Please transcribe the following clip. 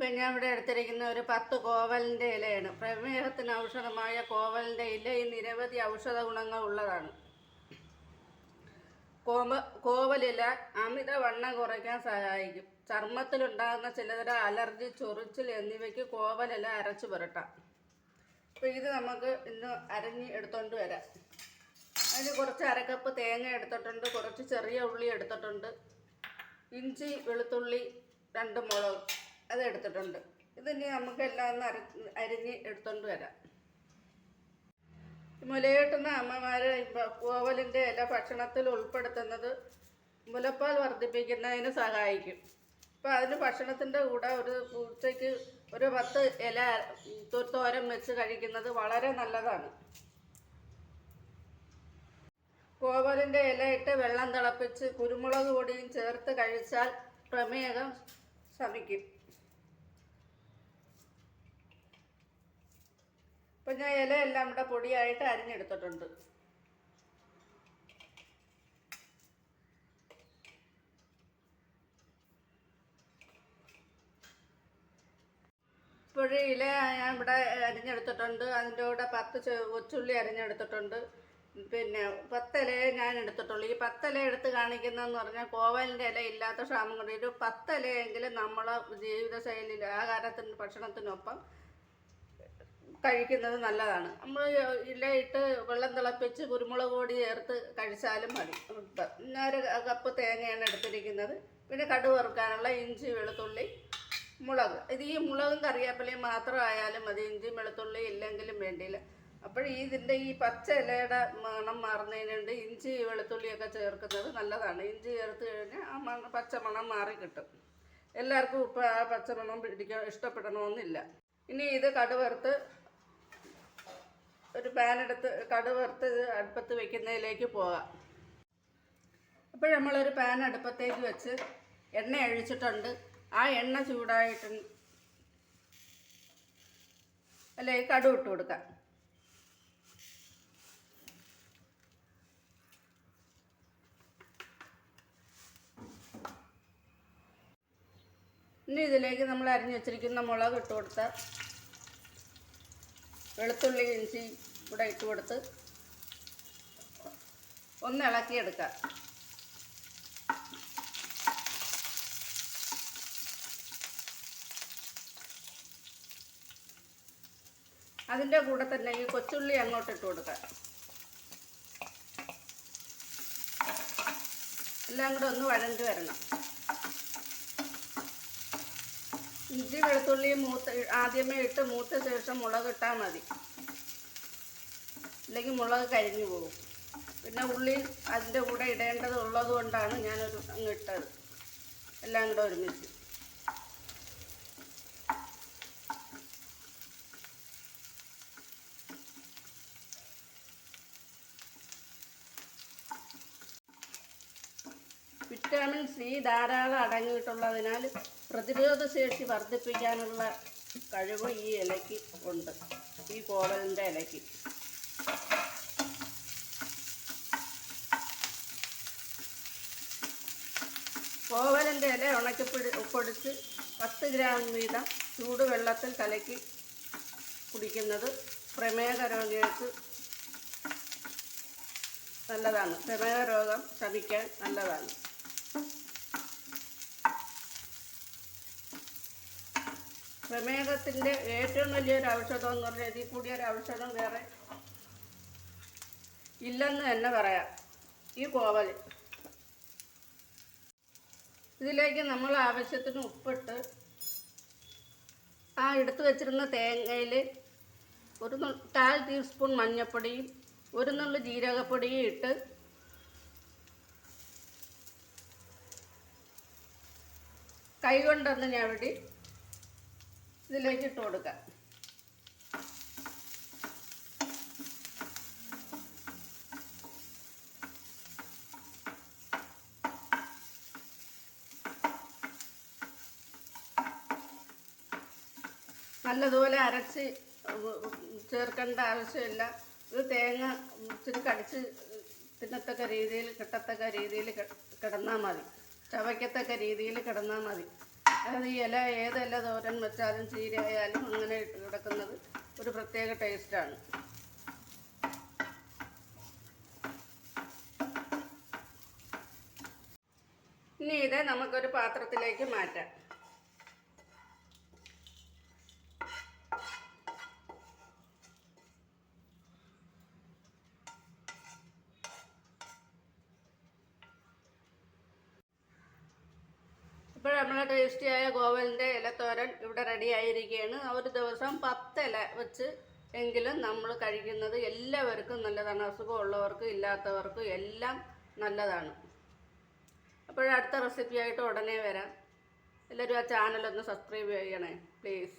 ഞാൻ ഇവിടെ എടുത്തിരിക്കുന്ന ഒരു പത്ത് കോവലിന്റെ ഇലയാണ്. പ്രമേഹത്തിന് ഔഷധമായ കോവലിന്റെ ഇല ഈ നിരവധി ഔഷധ ഗുണങ്ങൾ ഉള്ളതാണ്. കോമ കോവലില അമിതവണ്ണം കുറയ്ക്കാൻ സഹായിക്കും. ചർമ്മത്തിലുണ്ടാകുന്ന ചിലതരം അലർജി ചൊറിച്ചിൽ എന്നിവയ്ക്ക് കോവലില അരച്ചു പുരട്ടാം. അപ്പോൾ ഇത് നമുക്ക് ഇന്ന് അരഞ്ഞ് എടുത്തോണ്ട് വരാം. അതിന് കുറച്ച് അരക്കപ്പ് തേങ്ങ എടുത്തിട്ടുണ്ട് കുറച്ച് ചെറിയ ഉള്ളി എടുത്തിട്ടുണ്ട് ഇഞ്ചി വെളുത്തുള്ളി രണ്ട് മുളക്. അത് എടുത്തിട്ടുണ്ട് ഇതിനി നമുക്ക് എല്ലാം ഒന്ന് അര അരിഞ്ഞ് എടുത്തോണ്ട് വരാം. മുലയൂട്ടുന്ന അമ്മമാർ കോവലിന്റെ ഇല ഭക്ഷണത്തിൽ ഉൾപ്പെടുത്തുന്നത് മുലപ്പാൽ വർദ്ധിപ്പിക്കുന്നതിന് സഹായിക്കും. അപ്പോൾ അതിന് ഭക്ഷണത്തിന്റെ കൂടെ ഒരു ഉച്ചയ്ക്ക് ഒരു പത്ത് ഇല തോരം വെച്ച് കഴിക്കുന്നത് വളരെ നല്ലതാണ്. കോവലിന്റെ ഇലയിട്ട് വെള്ളം തിളപ്പിച്ച് കുരുമുളക് പൊടിയും ചേർത്ത് കഴിച്ചാൽ പ്രമേഹം ശമിക്കും. ഇപ്പം ഞാൻ ഇലയെല്ലാം ഇവിടെ പൊടിയായിട്ട് അരിഞ്ഞെടുത്തിട്ടുണ്ട്. ഇപ്പോഴേ ഇല ഞാൻ ഇവിടെ അരിഞ്ഞെടുത്തിട്ടുണ്ട്. അതിന്റെ കൂടെ പത്ത് ഒച്ചുള്ളി അരിഞ്ഞെടുത്തിട്ടുണ്ട്. പിന്നെ പത്തലയെ ഞാൻ എടുത്തിട്ടുള്ളൂ. ഈ പത്തില എടുത്ത് കാണിക്കുന്നതെന്ന് പറഞ്ഞാൽ കോവലിന്റെ ഇല ഇല്ലാത്ത ക്ഷാമം കൊണ്ട് ഒരു പത്തിലയെങ്കിലും നമ്മളെ ജീവിതശൈലിയിൽ ആഹാരത്തിന് ഭക്ഷണത്തിനൊപ്പം കഴിക്കുന്നത് നല്ലതാണ്. നമ്മൾ ഇലയിട്ട് വെള്ളം തിളപ്പിച്ച് കുരുമുളക് പൊടി ചേർത്ത് കഴിച്ചാലും മതി. ഒരു കപ്പ് തേങ്ങയാണ് എടുത്തിരിക്കുന്നത്. പിന്നെ കടുക് വറുക്കാനുള്ള ഇഞ്ചി വെളുത്തുള്ളി മുളക്. ഇത് ഈ മുളകും കറിവേപ്പിലയും മാത്രമായാലും മതി. ഇഞ്ചി വെളുത്തുള്ളി ഇല്ലെങ്കിലും വേണ്ടിയില്ല. അപ്പോൾ ഈ ഇതിന്റെ ഈ പച്ച ഇലയുടെ മണം മാറുന്നതിന് വേണ്ടി ഇഞ്ചി വെളുത്തുള്ളിയൊക്കെ ചേർക്കുന്നത് നല്ലതാണ്. ഇഞ്ചി ചേർത്ത് കഴിഞ്ഞാൽ ആ മണ പച്ച മണം മാറി കിട്ടും. എല്ലാവർക്കും ഉപ്പ് ആ പച്ച മണം പിടിക്കാൻ ഇഷ്ടപ്പെടണമെന്നില്ല ഇനി ഇത് കടുവറുത്ത് ഒരു പാൻ എടുത്ത് കടുവറുത്ത് അടുപ്പത്ത് വെക്കുന്നതിലേക്ക് പോകാം അപ്പോൾ നമ്മളൊരു പാൻ അടുപ്പത്തേക്ക് വെച്ച് എണ്ണ അഴിച്ചിട്ടുണ്ട്. ആ എണ്ണ ചൂടായിട്ട് അല്ലേ കടു ഇട്ട് കൊടുക്കാം. ഇനി ഇതിലേക്ക് നമ്മൾ അരിഞ്ഞു വെച്ചിരിക്കുന്ന മുളക് ഇട്ട് കൊടുത്ത വെളുത്തുള്ളി ഇഞ്ചി കൂടെ ഇട്ട് കൊടുത്ത് ഒന്ന് ഇളക്കിയെടുക്കാം അതിന്റെ കൂടെ തന്നെ ഈ കൊച്ചുള്ളി അങ്ങോട്ട് ഇട്ട് കൊടുക്കാം എല്ലാം കൂടെ ഒന്ന് വഴണ്ട് വരണം. ഇഞ്ചി വെളുത്തുള്ളി മൂത്ത് ആദ്യമേ ഇട്ട് മൂത്ത ശേഷം മുളക് ഇട്ടാൽ മതി. അല്ലെങ്കിൽ മുളക് കരിഞ്ഞു പോകും. പിന്നെ ഉള്ളി അതിന്റെ കൂടെ ഇടേണ്ടത് ഉള്ളത് കൊണ്ടാണ് ഞാനൊരു അങ്ങ് ഇട്ടത്. എല്ലാം കൂടെ ഒരുമിച്ച്. വിറ്റാമിൻ സി ധാരാളം അടങ്ങിയിട്ടുള്ളതിനാൽ പ്രതിരോധ ശേഷി വർദ്ധിപ്പിക്കാനുള്ള കഴിവ് ഈ ഇലയ്ക്ക് ഉണ്ട്. ഈ കോവലിന്റെ ഇലയ്ക്ക്. കോവലിന്റെ ഇല ഉണക്കിപ്പിടി പൊടിച്ച് പത്ത് ഗ്രാം വീതം ചൂടുവെള്ളത്തിൽ കലക്കി കുടിക്കുന്നത് പ്രമേഹ രോഗികൾക്ക് നല്ലതാണ്. പ്രമേഹ രോഗം ശമിക്കാൻ നല്ലതാണ്. പ്രമേഹത്തിന്റെ ഏറ്റവും വലിയൊരു ഔഷധം എന്ന് പറഞ്ഞാൽ ഇതിൽ കൂടിയ ഒരു ഔഷധം വേറെ ഇല്ലെന്ന് തന്നെ പറയാം. ഈ കോവൽ. ഇതിലേക്ക് നമ്മൾ ആവശ്യത്തിന് ഉപ്പിട്ട് ആ എടുത്തു വെച്ചിരുന്ന തേങ്ങയിൽ ഒരു കാൽ ടീസ്പൂൺ മഞ്ഞൾപ്പൊടിയും ഒരു നുള്ളു ജീരകപ്പൊടിയും ഇട്ട് കൈകൊണ്ടൊന്ന് ഞവടി ഇതിലേക്ക് ഇട്ട് കൊടുക്കാം. നല്ലതുപോലെ അരച്ച് ചേർക്കേണ്ട ആവശ്യമില്ല. ഇത് തേങ്ങ ഇച്ചിരി കടിച്ച് തിന്നത്തക്ക രീതിയിൽ കിട്ടത്തക്ക രീതിയിൽ കിടന്നാൽ മതി. ചവയ്ക്കത്തക്ക രീതിയിൽ കിടന്നാൽ മതി. അതായത് ഈ ഇല ഏതല്ല തോരൻ വെച്ചാലും ചീരയായാലും അങ്ങനെ ഇട്ട് കിടക്കുന്നത് ഒരു പ്രത്യേക ടേസ്റ്റാണ് ഇനി ഇത് നമുക്കൊരു പാത്രത്തിലേക്ക് മാറ്റാം. ഇപ്പോൾ നമ്മളെ ടേസ്റ്റിയായ ഗോവലിന്റെ ഇലത്തോരൻ ഇവിടെ റെഡി ആയിരിക്കുകയാണ്. ഒരു ദിവസം പത്ത് ഇല വെച്ച് എങ്കിലും നമ്മൾ കഴിക്കുന്നത് എല്ലാവർക്കും നല്ലതാണ്. അസുഖമുള്ളവർക്കും ഇല്ലാത്തവർക്കും എല്ലാം നല്ലതാണ്. അപ്പോഴടുത്ത റെസിപ്പിയായിട്ട് ഉടനെ വരാം. എല്ലാവരും ആ ചാനലൊന്ന് സബ്സ്ക്രൈബ് ചെയ്യണേ പ്ലീസ്